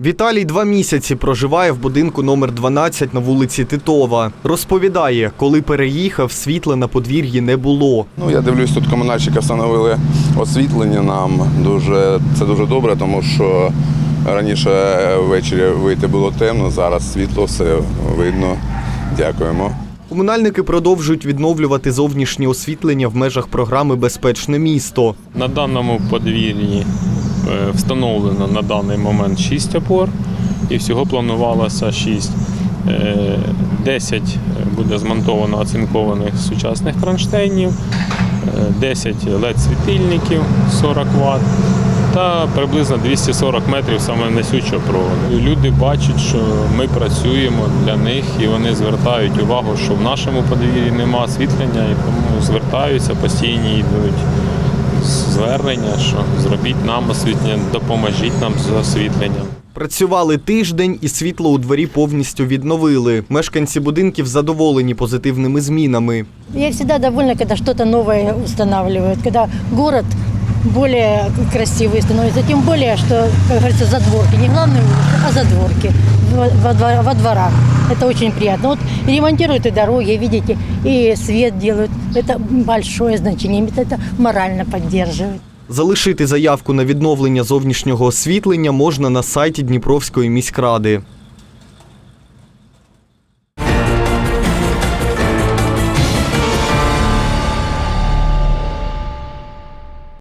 Віталій два місяці проживає в будинку номер 12 на вулиці Титова. Розповідає, коли переїхав, світла на подвір'ї не було. Ну, я дивлюсь, тут комунальщики встановили освітлення нам. Дуже, це дуже добре, тому що раніше ввечері вийти було темно, зараз світло, все видно. Дякуємо. Комунальники продовжують відновлювати зовнішнє освітлення в межах програми Безпечне місто. На даному подвір'ї встановлено на даний момент 6 опор і всього планувалося 6. Е, 10 буде змонтовано оцинкованих сучасних кронштейнів, е, 10 LED-світильників 40 Вт та приблизно 240 метрів саме несучого проводу. Люди бачать, що ми працюємо для них і вони звертають увагу, що в нашому подвір'ї немає освітлення, і тому звертаються, постійні йдуть звернення, що зробіть нам освітлення, допоможіть нам з освітленням. Працювали тиждень і світло у дворі повністю відновили. Мешканці будинків задоволені позитивними змінами. Я завжди довольна, коли щось нове встановлюють, коли город более красивый становится. Тем более, что, как говорится, задворки. Не главные улицы, а задворки во, во двор- во дворах. Это очень приятно. Вот ремонтируют и дороги, видите, и свет делают. Это большое значение. имеет, Это морально поддерживает. Залишити заявку на відновлення зовнішнього освітлення можна на сайті Дніпровської міськради.